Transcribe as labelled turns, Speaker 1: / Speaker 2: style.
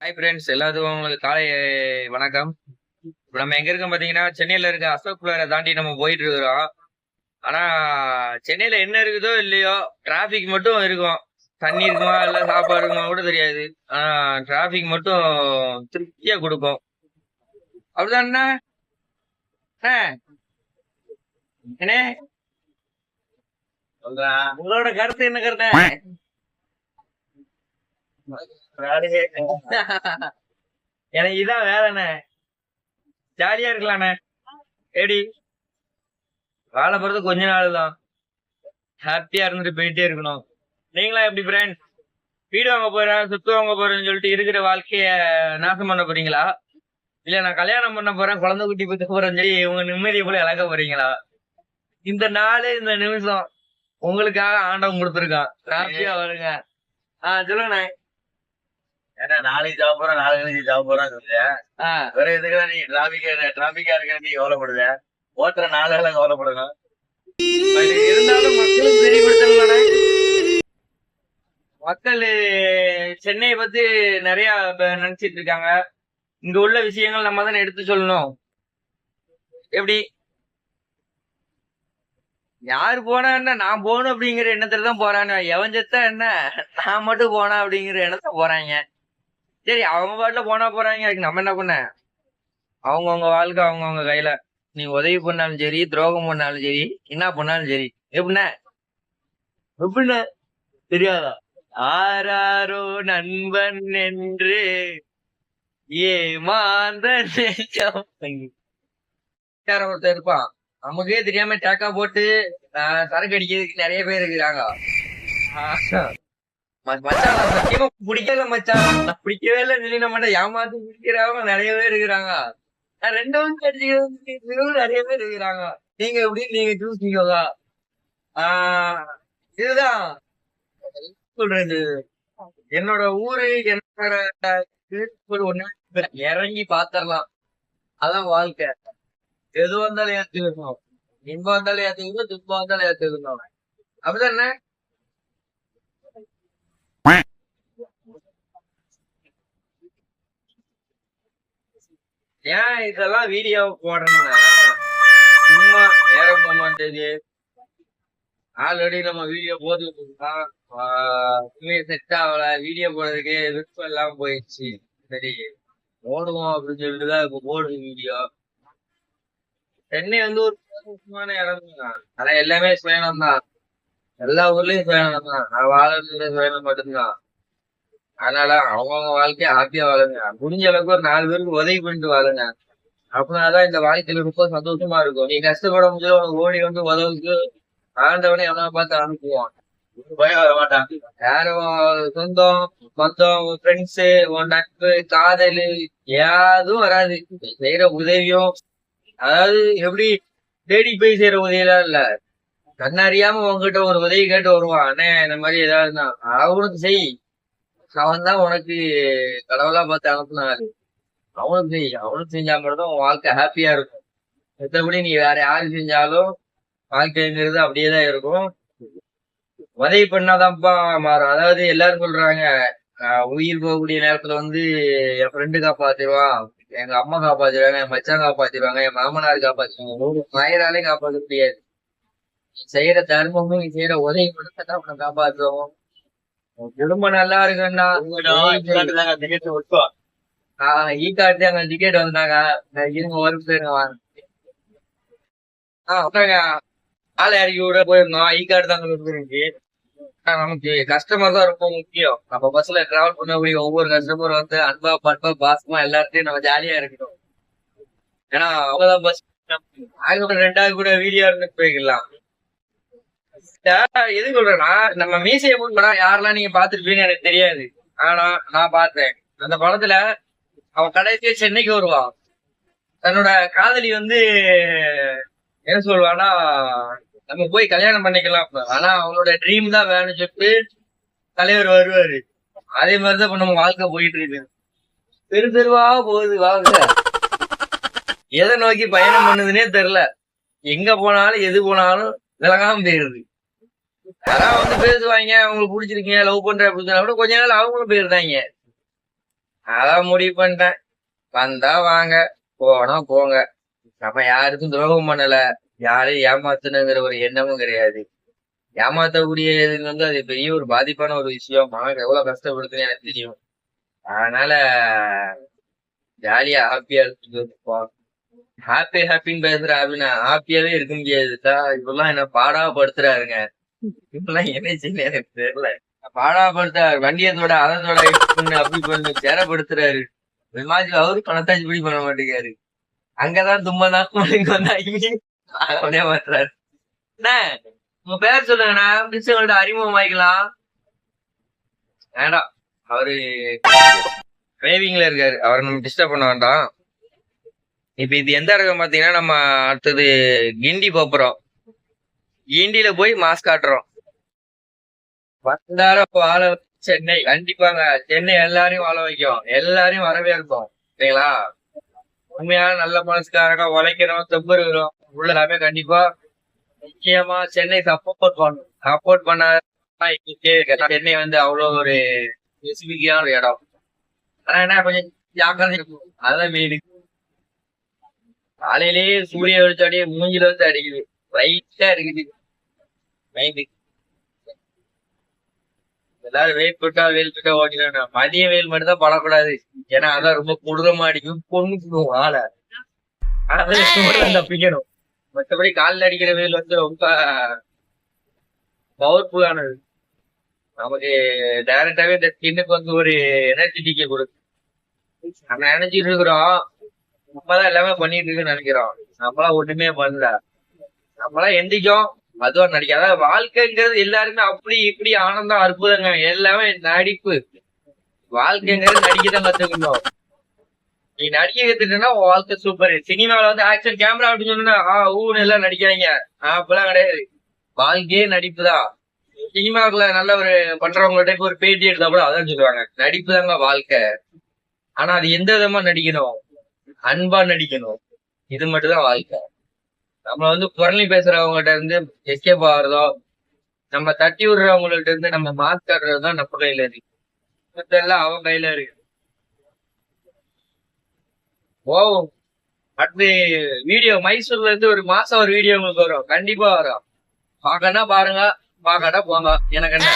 Speaker 1: Hi friends எல்லாத்துக்கும் உங்களுக்கு காலை வணக்கம். இப்போ நம்ம எங்க இருக்கோம் பாத்தீங்கன்னா சென்னையில இருக்க அசோக் பிளரை தாண்டி நம்ம போயிட்டு இருக்கிறோம். ஆனா சென்னையில என்ன இருக்குதோ இல்லையோ டிராபிக் மட்டும் இருக்கும். தண்ணி இருக்குமா இல்ல சாப்பாடு இருக்குமா கூட தெரியாது. ஆனா டிராபிக் மட்டும் திருப்தியா கொடுக்கும். அப்படிதானே அண்ணே? அண்ணே. உங்களோட கருத்து என்ன கருத்து? எனக்கு இதான் வேலைண்ணே. ஜாலியா இருக்கலாண்ணே. ஏடி வாழ போறது கொஞ்ச நாள் தான் ஹாப்பியா இருந்துட்டு போயிட்டே இருக்கணும். நீங்களா எப்படி ஃப்ரெண்ட்ஸ் வீடு வாங்க போறேன் சுத்து வாங்க போறேன்னு சொல்லிட்டு இருக்கிற வாழ்க்கைய நாசம் பண்ண போறீங்களா? இல்ல நான் கல்யாணம் பண்ண போறேன் குழந்தை குட்டி பத்து போறேன்னு சொல்லி உங்க நிம்மதியை போல இழக்க போறீங்களா? இந்த நாள் இந்த நிமிஷம் உங்களுக்காக ஆண்டவன் கொடுத்துருக்கான். ஹாப்பியா வருங்க. ஆஹ் சொல்லுங்கண்ணே.
Speaker 2: ஏன்னா நாளைக்கு சாப்பிட போறோம் நாளை கழிச்சு சாப்பிட போறோம் சொல்லுங்க.
Speaker 1: ஆஹ்
Speaker 2: வேற எதுக்கு நீ டிராபிக்கா டிராபிக்கா இருக்க நீ கவலைப்படுத. ஓட்டுற நாளெல்லாம் கவலைப்படுங்க
Speaker 1: பட் இருந்தாலும் மக்களுக்கு தெரியப்படுத்தலண்ணே மக்கள் சென்னையை பத்தி நிறைய நினைச்சிட்டு இருக்காங்க. இங்க உள்ள விஷயங்கள் நம்ம தானே எடுத்து சொல்லணும். எப்படி? யார் போனா என்ன நான் போகணும் அப்படிங்கிற எண்ணத்துல தான் போறாங்க. எவன் செத்தா என்ன? நான் மட்டும் போனா அப்படிங்கிற எண்ணத்துல போறாங்க. சரி அவங்க பாட்டுல போனா போறாங்க. அதுக்கு நம்ம என்ன பண்ண? அவங்கவுங்க வாழ்க்கை அவங்கவுங்க கையில. நீ உதவி பண்ணாலும் சரி துரோகம் பண்ணாலும் சரி என்ன பண்ணாலும் சரி. எப்படின்னா எப்படின்னா தெரியாதா? ஆராரோ நண்பன் என்று ஏமாந்த ஒருத்தன் இருப்பான். நமக்கே தெரியாம டேக்கா போட்டு சரக்கு அடிக்கிறதுக்கு நிறைய பேர் இருக்கிறாங்க. மச்சான் சத்தியமா பிடிக்கல மச்சான். நான் பிடிக்கவே இல்லை சொல்லி நம்ம ஏமாத்தி பிடிக்கிறவங்க நிறைய பேர் இருக்கிறாங்க. நான் ரெண்டு வந்து நிறைய பேர் இருக்கிறாங்க. நீங்க எப்படி நீங்க சூஸ் பண்ணிக்கோங்க ஆஹ் இதுதான் சொல்றது? என்னோட ஊரு என்னோட ஒண்ணு இறங்கி பாத்திரலாம். அதான் வாழ்க்கை. எது வந்தாலும் ஏத்துக்கணும். இன்பம் வந்தாலும் ஏத்துக்கணும் துன்பம் வந்தாலும் ஏத்துக்கணும். அப்படிதானே? ஏன் இதெல்லாம் வீடியோ போடுறேன்னா சும்மா நேர போமாட்டேது ஆல்ரெடி நம்ம வீடியோ போட்டுட்டு இருக்கோம் செட் ஆகல. வீடியோ போடுறதுக்கு விருப்பம் இல்லாம போயிடுச்சு. சரி போடுவோம் அப்படின்னு சொல்லிட்டு தான் இப்போ போடுது வீடியோ சென்னை வந்து ஒரு சுவாரஸ்யமான இடம் தான் ஆனா எல்லாமே சுயனம் தான். எல்லா ஊர்லயும் சுயனம் தான். நான் வாழறது மட்டும்தான். அதனால அவங்கவுங்க வாழ்க்கைய ஹாப்பியா வாழுங்க. முடிஞ்ச அளவுக்கு ஒரு நாலு பேருக்கு உதவி பண்ணிட்டு வாழுங்க. அப்படின்னாதான் இந்த வாழ்க்கையில ரொம்ப சந்தோஷமா இருக்கும். நீ கஷ்டப்பட முடிஞ்சது உனக்கு ஓடி வந்து உதவுக்கு ஆண்டவனே எவனா பார்த்து அனுப்புவான்.
Speaker 2: பயம் வர மாட்டான்.
Speaker 1: யாரும் சொந்தம் பந்தம் ஃப்ரெண்ட்ஸ் உன் நட்பு காதல் யாதும் வராது. செய்யற உதவியும் அதாவது எப்படி தேடி போய் செய்யற உதவியெல்லாம் இல்ல. கண்ணறியாம உன்கிட்ட ஒரு உதவி கேட்டு வருவான். அண்ணே இந்த மாதிரி ஏதாவது அவனுக்கு செய். அவன் தான் உனக்கு கடவுளா பார்த்து அனுப்புனாரு. அவனுக்கு செய் அவனுக்கு செஞ்சா மட்டும் உன் வாழ்க்கை ஹாப்பியா இருக்கும். மத்தபடி நீ வேற யாரு செஞ்சாலும் வாழ்க்கைங்கிறது அப்படியே தான் இருக்கும். உதவி பண்ணாதான்ப்பா மாறும். அதாவது எல்லாரும் சொல்றாங்க உயிர் போகக்கூடிய நேரத்துல வந்து என் ஃப்ரெண்டு காப்பாத்திடுவான் எங்க அம்மா காப்பாத்திடுவாங்க என் மச்சான் காப்பாத்திடுவாங்க என் மாமனார் காப்பாத்திடுவாங்க. மயிராலையும் காப்பாற்ற முடியாது. நீ செய்யற தர்மமும் நீ செய்யற உதவி மட்டும் தான் உன்னை காப்பாற்றுவோம் குடும்பம் நல்லா இருக்குன்னா ஈ கார்டு அங்க டிக்கெட் வந்தாங்க. இருங்க ஒரு பேருங்க வாங்க. ஆஹ் உட்காருங்க ஆளை இறக்கி விட போயிருந்தோம். ஈ கார்டு தான் ஆஹ் நமக்கு கஸ்டமர் தான் ரொம்ப முக்கியம். நம்ம பஸ்ல டிராவல் பண்ணக்கூடிய ஒவ்வொரு கஸ்டமர் வந்து அன்பா பண்பா பாசமா எல்லார்ட்டையும் நம்ம ஜாலியா இருக்கணும். ஏன்னா அவங்கதான் பஸ் ரெண்டாவது கூட வீடியோ இருந்து போய்க்கலாம். எது சொல்றேன்னா நம்ம மீசைய படம் யாரெல்லாம் நீங்க பாத்துருப்பீங்கன்னு எனக்கு தெரியாது. ஆனா நான் பார்த்தேன் அந்த படத்துல அவன் கடைசியா சென்னைக்கு வருவான் தன்னோட காதலி வந்து என்ன சொல்லுவான்னா நம்ம போய் கல்யாணம் பண்ணிக்கலாம் ஆனா அவனோட ட்ரீம் தான் வேணும்னு சொல்லிட்டு தலைவர் வருவாரு. அதே மாதிரிதான் இப்ப நம்ம வாழ்க்கை போயிட்டு இருக்கு பெரு பெருவா போகுது வாங்க எதை நோக்கி பயணம் பண்ணுதுன்னே தெரியல. எங்க போனாலும் எது போனாலும் விலகாம போயிருது. யாராவது வந்து பேசுவாங்க உங்களுக்கு பிடிச்சிருக்கீங்க லவ் பண்ற அப்படின்னு சொன்னா கூட கொஞ்ச நாள் அவங்களும் போயிருந்தாங்க. அதான் முடிவு பண்ணிட்டேன். வந்தா வாங்க போனா போங்க. நம்ம யாருக்கும் துரோகம் பண்ணல. யாரையும் ஏமாத்தணுங்கிற ஒரு எண்ணமும் கிடையாது. ஏமாத்தக்கூடிய இது வந்து அது பெரிய ஒரு பாதிப்பான ஒரு விஷயம். மனம் எவ்வளவு கஷ்டப்படுதுன்னு எனக்கு தெரியும். அதனால ஜாலியா ஹாப்பியா இருக்கு ஹாப்பி ஹாப்பின்னு பேசுற அப்படின்னா ஹாப்பியாவே இருக்க முடியாது. இப்பெல்லாம் என்ன பாடாப்படுத்துறாருங்க இப்பெல்லாம் என்ன செய்யல எனக்கு தெரியல. பாடாப்படுத்துறாரு வண்டியத்தோட அதத்தோட பண்ணு அப்படி பண்ணு சேரப்படுத்துறாரு. இது மாதிரி அவரு பணத்தாச்சு இப்படி பண்ண மாட்டேங்காரு. அங்கதான் தும்மதான் இங்க வந்தா அவனே என்ன உங்க பேர் சொல்லுங்கண்ணா பிரின்சிபல்ட்ட அறிமுகம் ஆயிக்கலாம் வேண்டாம் அவரு டிரைவிங்ல இருக்காரு. அவரை நம்ம டிஸ்டர்ப் பண்ண வேண்டாம். இப்ப இது எந்த இடத்துல பாத்தீங்கன்னா நம்ம அடுத்தது கிண்டி போப்புறோம் கிண்டியில போய் மாஸ் காட்டுறோம். வந்தாரம் வாழ சென்னை கண்டிப்பாங்க. சென்னை எல்லாரையும் வாழ வைக்கும். எல்லாரையும் வரவேற்கும் சரிங்களா? உண்மையான நல்ல மனசுக்காரங்க உழைக்கிறோம் தெம்புறோம் உள்ள எல்லாமே கண்டிப்பா நிச்சயமா சென்னை சப்போர்ட் பண்ணும். சப்போர்ட் பண்ணா சென்னை வந்து அவ்வளவு ஒரு ஸ்பெசிபிக்கான ஒரு இடம். ஆனா என்ன கொஞ்சம் ஜாக்கிரதை இருக்கும் அதான் மெயின் காலையிலேயே சூரிய வெளிச்சாடியே மூஞ்சில வந்து அடிக்குது. ரைட்டா இருக்குது. எல்லாரும் வெயில் போட்டா வெயில் போட்டா ஓட்டிடணும் மதிய வெயில் மட்டும் தான் படக்கூடாது. ஏன்னா அதான் ரொம்ப கொடூரமா அடிக்கும். பொண்ணுக்கும் ஆளை. அதான் தப்பிக்கணும். மற்றபடி காலில் அடிக்கிற வெயில் வந்து ரொம்ப பவர்ஃபுல்லானது நமக்கு டைரக்டாவே இந்த ஸ்கின்னுக்கு வந்து ஒரு எனர்ஜெட்டிக்க கொடுக்கும். நம்ம நினைச்சிட்டு இருக்கிறோம். நம்மதான் எல்லாமே பண்ணிட்டு இருக்குன்னு நினைக்கிறோம். நம்மளாம் ஒண்ணுமே பண்ணல. நம்மளாம் எந்திரிக்கும் அதுவா நடிக்க அதாவது வாழ்க்கைங்கிறது எல்லாருமே அப்படி இப்படி ஆனந்தம் அற்புதங்க எல்லாமே நடிப்பு. வாழ்க்கைங்கிறது நடிக்கதான் கத்துக்கணும். நீ நடிக்க கத்துட்டா உன் வாழ்க்கை சூப்பர் சினிமால வந்து ஆக்சன் கேமரா அப்படின்னு சொன்னா ஆ ஊன்னு எல்லாம் நடிக்காதீங்க. அப்பெல்லாம் கிடையாது. வாழ்க்கையே நடிப்பு தான் சினிமாக்குள்ள நல்ல ஒரு பண்றவங்கள்ட்ட ஒரு பேட்டி எடுத்தா கூட அதான் சொல்லுவாங்க. நடிப்பு தாங்க வாழ்க்கை. ஆனா அது எந்த விதமா நடிக்கணும்? அன்பா நடிக்கணும். இது மட்டும் தான் வாழ்க்கை. நம்ம வந்து குரலி பேசுறவங்ககிட்ட இருந்து எஸ்கேப் ஆகிறதோ நம்ம தட்டி விடுறவங்கள்ட்ட இருந்து நம்ம மார்க் காட்டுறது தான் நம்ம கையில இருக்கு. மத்தெல்லாம் அவன் கையில இருக்கு. ஓ அடுத்து வீடியோ மைசூர்ல இருந்து ஒரு மாசம் ஒரு வீடியோ உங்களுக்கு வரும். கண்டிப்பா வரும். பாக்கனா பாருங்க. பாக்கனா போங்க. எனக்கு என்ன?